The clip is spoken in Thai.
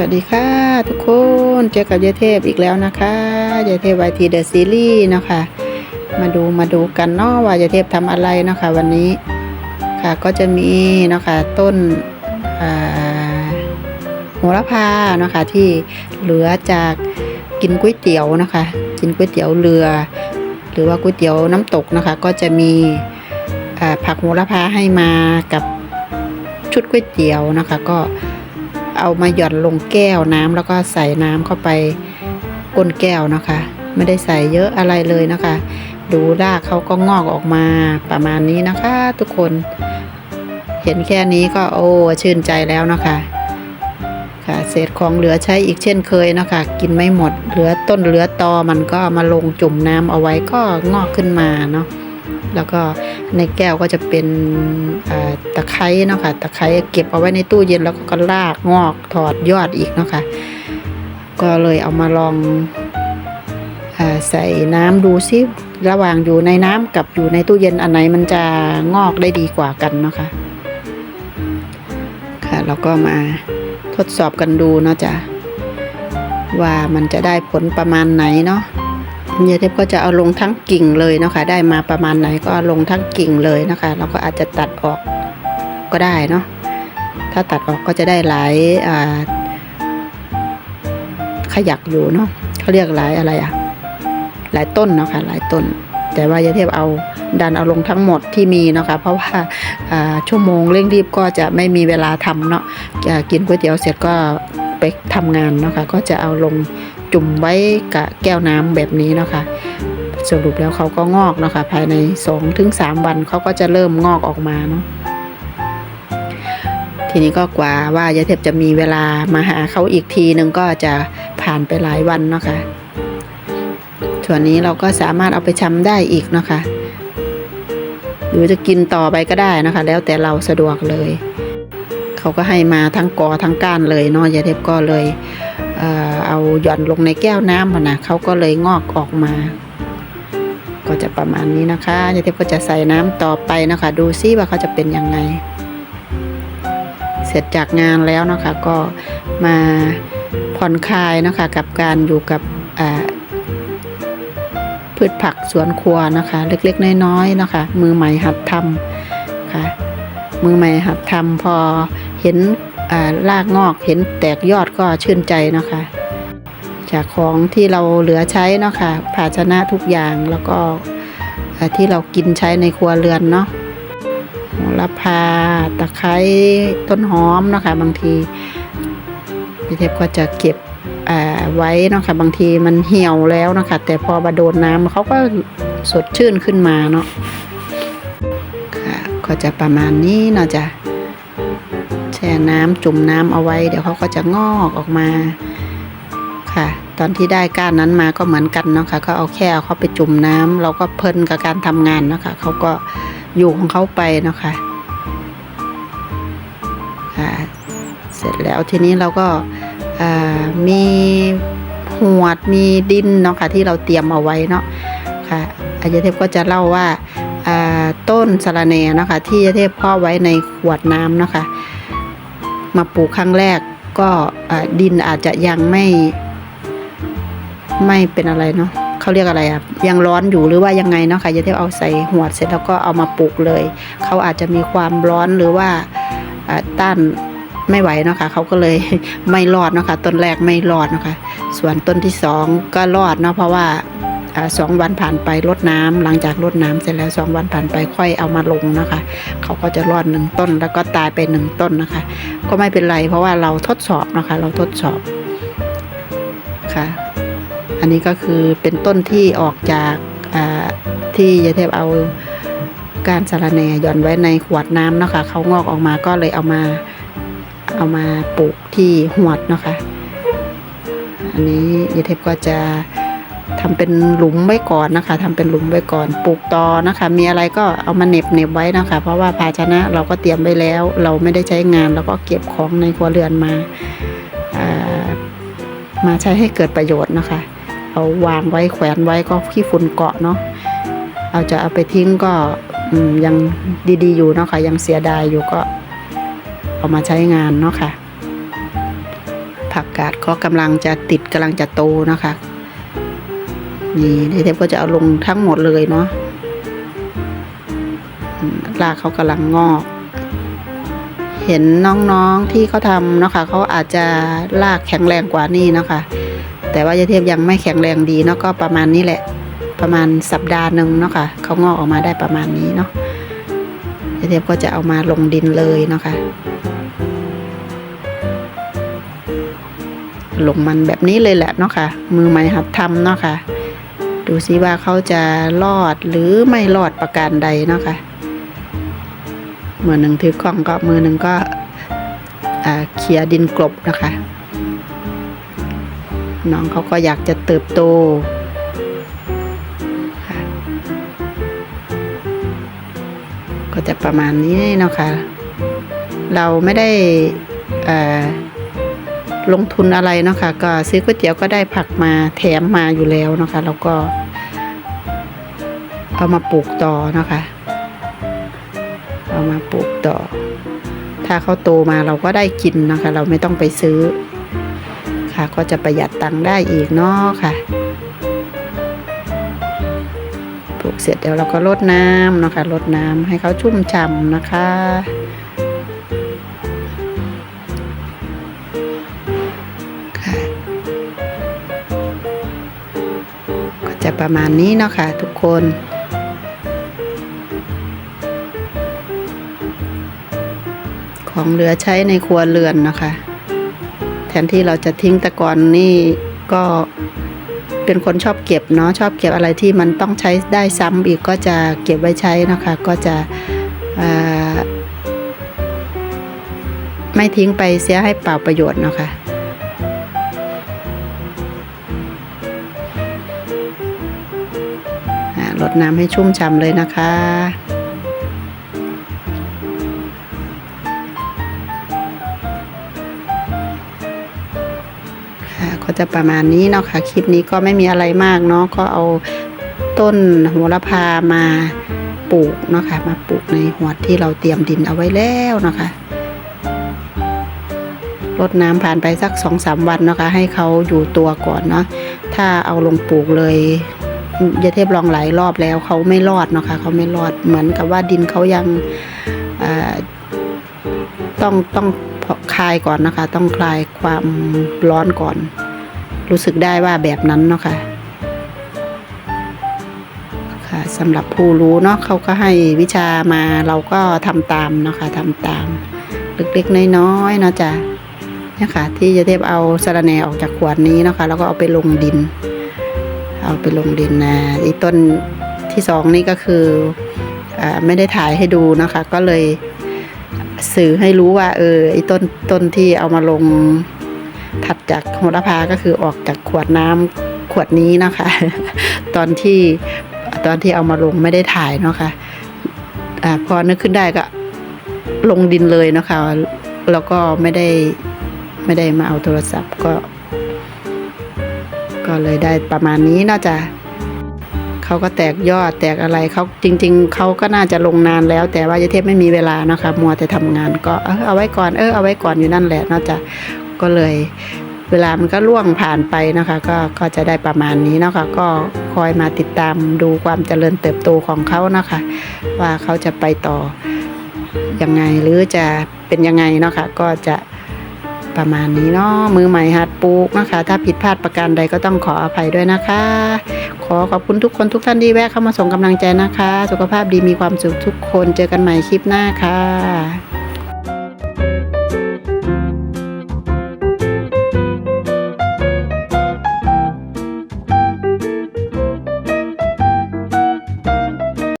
วัสดีค่ะ ทุกคนเจอกับยายเทพอีกแล้วนะคะยายเทพวทีเดอะซีรีส์เนาะคะมาดูมาดูกันเนาะว่ายายเทพทำอะไรเนาะคะวันนี้ค่ะก็จะมีเนาะคะต้นโหระพาเนาะคะที่เหลือจากกินก๋วยเตี๋ยวนะคะ กินก๋วยเตี๋ยวเรือ หรือว่าก๋วยเตี๋ยวน้ำตกนะคะ ก็จะมีผักโหระพาให้มากับชุดก๋วยเตี๋ยวนะคะ ก็ เอามาหย่อนลงแก้วน้ำแล้วก็ใส่น้ำเข้าไปก้นแก้วนะคะ ไม่ได้ใส่เยอะอะไรเลยนะคะ ดูรากเขาก็งอกออกมาประมาณนี้นะคะ ทุกคนเห็นแค่นี้ก็โอ้ชื่นใจแล้วนะคะค่ะเศษของเหลือใช้อีกเช่นเคยนะคะ กินไม่หมดเหลือต้นเหลือตอมันก็เอามาลงจุ่มน้ำเอาไว้ก็งอกขึ้นมาเนาะ แล้วก็ในแก้วก็จะเป็นตะไคร้เนาะค่ะตะไคร้เก็บเอาไว้ในตู้เย็นแล้วก็กลากงอกถอดยอดอีกเนาะค่ะก็เลยเอามาลองอใส่น้ำดูซิระหว่างอยู่ในน้ำกับอยู่ในตู้เย็นอันไหนมันจะงอกได้ดีกว่ากันเนาะค่ะค่ะเราก็มาทดสอบกันดูเนาะจ้ะว่ามันจะได้ผลประมาณไหนเนาะ เยเทพก็จะเอาลงทั้งกิ่งเลยนะคะ ได้มาประมาณไหนก็ลงทั้งกิ่งเลยนะคะ เราก็อาจจะตัดออกก็ได้เนาะถ้าตัดออกก็จะได้หลายขยักอยู่เนาะเขาเรียกหลายอะไรอะหลายต้นเนาะคะหลายต้น แต่ว่ายายเทพเอาดันเอาลงทั้งหมดที่มีเนาะคะเพราะว่าชั่วโมงเร่งรีบก็จะไม่มีเวลาทำเนาะะกินก๋วยเตี๋ยวเสร็จก็ไปทำงานเนาะค่ะก็จะเอาลง จุ่มไว้กับแก้วน้ำแบบนี้เนาะคะสรุปแล้วเขาก็งอกเนาะคะภายใน 2-3ถึงวันเขาก็จะเริ่มงอกออกมาเนาะทีนี้ก็กว่าว่ายายเทพจะมีเวลามาหาเขาอีกทีหนึ่งก็จะผ่านไปหลายวันเนาะคะส่วนนี้เราก็สามารถเอาไปชำได้อีกเนาะคะหรือจะกินต่อไปก็ได้นะคะ แล้วแต่เราสะดวกเลย เขาก็ให้มาทั้งกอทั้งก้านเลยเนาะยายเทพก็เลยเอ่อเอาหย่อนลงในแก้วน้ำนะเขาก็เลยงอกออกมา ก็จะประมาณนี้นะคะยายเทพก็จะใส่น้ำต่อไปนะคะ ดูซิว่าเขาจะเป็นยังไง เสร็จจากงานแล้วนะคะก็มาผ่อนคลายนะคะกับการอยู่กับพืชผักสวนครัวนะคะ เล็กๆ น้อยๆนะคะ มือใหม่หัดทำค่ะมือใหม่หัดทำพอ เห็นอ่ารากงอกเห็นแตกยอดก็ชื่นใจเนาะคะจากของที่เราเหลือใช้เนาะคะภาชนะทุกอย่างแล้วก็ที่เรากินใช้ในครัวเรือนเนาะโหระพาตะไคร้ต้นหอมเนาะคะบางทีพี่เทพก็จะเก็บไว้เนาะคะบางทีมันเหี่ยวแล้วเนาะคะแต่พอมาโดนน้ำเขาก็สดชื่นขึ้นมาเนาะค่ะก็จะประมาณนี้เนาะจ้ะ ช่น้ำจุ่มน้ำเอาไว้ เดี๋ยวเขาก็จะงอกออกมาค่ะ ตอนที่ได้ก้านนั้นมาก็เหมือนกันเนาะค่ะก็เอาแค่เอาเขาไปจุ่มน้ำเราก็เพลินกับการทำงานเนาะค่ะเขาก็อยู่ของเขาไปเนาะค่ะค่ะเสร็จแล้วทีนี้เราก็มีหวดมีดินเนาะค่ะที่เราเตรียมเอาไว้เนาะค่ะอายเทพก็จะเล่าว่าต้นสะระแหน่เนาะค่ะที่อายเทพพาะไว้ในขวดน้ำเนาะค่ะ มาปลูกครั้งแรก ก็ดินอาจจะยังไม่ ไม่เป็นอะไรเนาะเขาเรียกอะไรอะยังร้อนอยู่หรือว่ายังไงเนาะค่ะจะเที่เอาใส่หัวดเสร็จแล้วก็เอามาปลูกเลย เขาอาจจะมีความร้อนหรือว่าต้านไม่ไหวเนาะค่ะเขาก็เลยไม่รอดเนาะค่ะต้นแรกไม่รอดเนาะค่ะส่วนต้นที่สองก็รอดเนาะเพราะว่า สองวันผ่านไปรดน้ำหลังจากรดน้ำเสร็จแล้วสองวันผ่านไปค่อยเอามาลงนะคะ เขาก็จะรอดหนึ่งต้นแล้วก็ตายไปหนึ่งต้นนะคะ ก็ไม่เป็นไรเพราะว่าเราทดสอบนะคะ เราทดสอบค่ะ อันนี้ก็คือเป็นต้นที่ออกจากาที่ยายเทพเอาการสารแหน่หย่อนไว้ในขวดน้ำนะคะเขางอกออกมาก็เลยเอามาเอามาปลูกที่หวดนะคะ อันนี้ยายเทพก็จะ ทำเป็นหลุมไว้ก่อนนะคะทำเป็นหลุมไว้ก่อนปลูกตอนะคะ มีอะไรก็เอามาเน็บเน็บไว้นะคะ เพราะว่าภาชนะเราก็เตรียมไว้แล้ว เราไม่ได้ใช้งานเราก็เก็บของในครัวเรือนมามาใช้ให้เกิดประโยชน์นะคะ เอาวางไว้แขวนไว้ก็ขี้ฝุ่นเกาะเนาะเอาจะเอาไปทิ้งก็ยังดีๆอยู่เนาะค่ะยังเสียดายอยู่ก็เอามาใช้งานเนาะค่ะผักกาดก็กำลังจะติดกำลังจะโตนะคะ นี่เทพก็จะเอาลงทั้งหมดเลยเนาะอืมรากเขากำลังงอก เห็นน้องๆที่เขาทำเนาะคะเขาอาจจะรากแข็งแรงกว่านี่เนาะคะ แต่ว่ายายเทพยังไม่แข็งแรงดีเนาะก็ประมาณนี้แหละ ประมาณสัปดาห์หนึ่งเนาะค่ะเขางอกออกมาได้ประมาณนี้เนาะยายเทพก็จะเอามาลงดินเลยเนาะค่ะลงมันแบบนี้เลยแหละเนาะค่ะมือใหม่หัดทำเนาะค่ะ ดูซิว่าเขาจะรอดหรือไม่รอดประการใดเนาะค่ะมือหนึ่งถือกล้องก็มือหนึ่งก็อ่าเคลียดินกลบนะคะ น้องเขาก็อยากจะเติบโตก็จะประมาณนี้เนาะค่ะ เราไม่ได้อ่อลงทุนอะไรเนาะค่ะก็ซื้อก๋วยเตี๋ยวก็ได้ผักมาแถมมาอยู่แล้วเนาะคะแล้วก็ เอามาปลูกต่อนะคะ เอามาปลูกต่อ ถ้าเขาโตมาเราก็ได้กินนะคะ เราไม่ต้องไปซื้อ ค่ะก็จะประหยัดตังค์ได้อีกเนาะค่ะ ปลูกเสร็จเดี๋ยวเราก็รดน้ำนะคะรดน้ำให้เขาชุ่มฉ่ำนะคะค่ะก็จะประมาณนี้เนาะค่ะทุกคน ของเหลือใช้ในครัวเรือนนะคะ แทนที่เราจะทิ้งต่ก่อนนี่ก็เป็นคนชอบเก็บเนาะชอบเก็บอะไรที่มันต้องใช้ได้ซ้ำอีกก็จะเก็บไว้ใช้นะคะ ก็จะไม่ทิ้งไปเสียให้เปล่าประโยชน์เนาะคะอ่ารดน้ำให้ชุ่มฉ่ำเลยนะคะ จะประมาณนี้เนาะค่ะคลิปนี้ก็ไม่มีอะไรมากเนาะก็เอาต้นโหระพามาปลูกเนาะค่ะมาปลูกในหัวที่เราเตรียมดินเอาไว้แล้วเนาะคะรดน้ำผ่านไปสักสองสามวันเนาะคะ ให้เขาอยู่ตัวก่อนเนาะถ้าเอาลงปลูกเลยยาเทพลองหลายรอบแล้วเขาไม่รอดเนาะคะเขาไม่รอดเหมือนกับว่าดินเขายังต้องต้องคลายก่อนนะคะ ต้องคลายความร้อนก่อน รู้สึกได้ว่าแบบนั้นเนาะค่ะค่ะสำหรับผู้รู้เนาะเขาก็ให้วิชามาเราก็ทำตามเนาะค่ะทำตามเล็กๆน้อยๆเนาะจ้ะเนี่ยค่ะ ที่จะเทพเอาสะระแนออกจากขวดนี้เนาะค่ะแล้วก็เอาไปลงดิน เอาไปลงดินนะอีต้นที่สองนี่ก็คืออไม่ได้ถ่ายให้ดูนะคะ ก็เลยสื่อให้รู้ว่า เออไอ้ต้นต้นที่เอามาลง ถัดจากโหระพาก็คือออกจากขวดน้ำขวดนี้นะคะ ตอนที่ตอนที่เอามาลงไม่ได้ถ่ายเนาะค่ะอ่าพอนึกขึ้นได้ก็ลงดินเลยเนาะค่ะแล้วก็ไม่ได้ไม่ได้มาเอาโทรศัพท์ก็ ก็เลยได้ประมาณนี้เนาะจ้ะเขาก็แตกยอดแตกอะไรเขาจริง ๆเขาก็น่าจะลงนานแล้ว แต่ว่ายเทพไม่มีเวลานะคะ มัวแต่ทำงานก็เออเอาไว้ก่อนเออเอาไว้ก่อนอยู่นั่นแหละเนาะจ้ะ ก็เลยเวลามันก็ล่วงผ่านไปนะคะ ก็ก็จะได้ประมาณนี้เนาะคะ ก็คอยมาติดตามดูความเจริญเติบโตของเขานะคะ ว่าเขาจะไปต่อยังไงหรือจะเป็นยังไงเนาะคะ ก็จะประมาณนี้เนาะมือใหม่หัดปลูกนะคะ ถ้าผิดพลาดประการใดก็ต้องขออภัยด้วยนะคะ ขอขอบคุณทุกคนทุกท่านที่แวะเข้ามาส่งกำลังใจนะคะ สุขภาพดีมีความสุขทุกคนเจอกันใหม่คลิปหน้าค่ะ